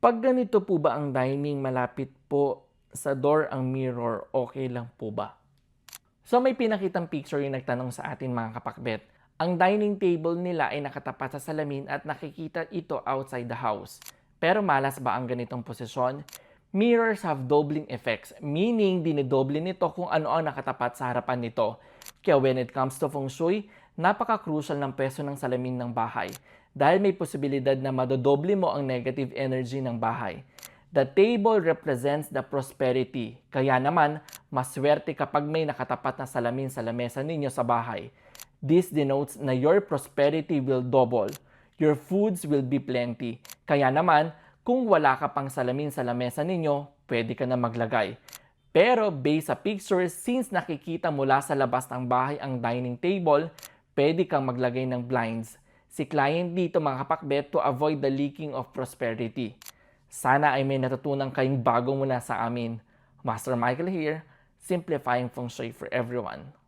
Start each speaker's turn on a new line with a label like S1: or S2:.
S1: Pag ganito po ba ang dining malapit po sa door ang mirror, okay lang po ba? So may pinakitang picture yung nagtanong sa atin mga kapakbet. Ang dining table nila ay nakatapat sa salamin at nakikita ito outside the house. Pero malas ba ang ganitong posisyon? Mirrors have doubling effects, meaning dinidoble nito kung ano ang nakatapat sa harapan nito. Kaya when it comes to feng shui, napaka-crucial ng peso ng salamin ng bahay dahil may posibilidad na madodoble mo ang negative energy ng bahay. The table represents the prosperity. Kaya naman, maswerte kapag may nakatapat na salamin sa lamesa ninyo sa bahay. This denotes na your prosperity will double. Your foods will be plenty. Kaya naman, kung wala ka pang salamin sa lamesa ninyo, pwede ka na maglagay. Pero based sa pictures, since nakikita mula sa labas ng bahay ang dining table, pwede kang maglagay ng blinds. Si client dito mga kapakbet to avoid the leaking of prosperity. Sana ay may natutunan kayong bago mula sa amin. Master Michael here, simplifying feng shui for everyone.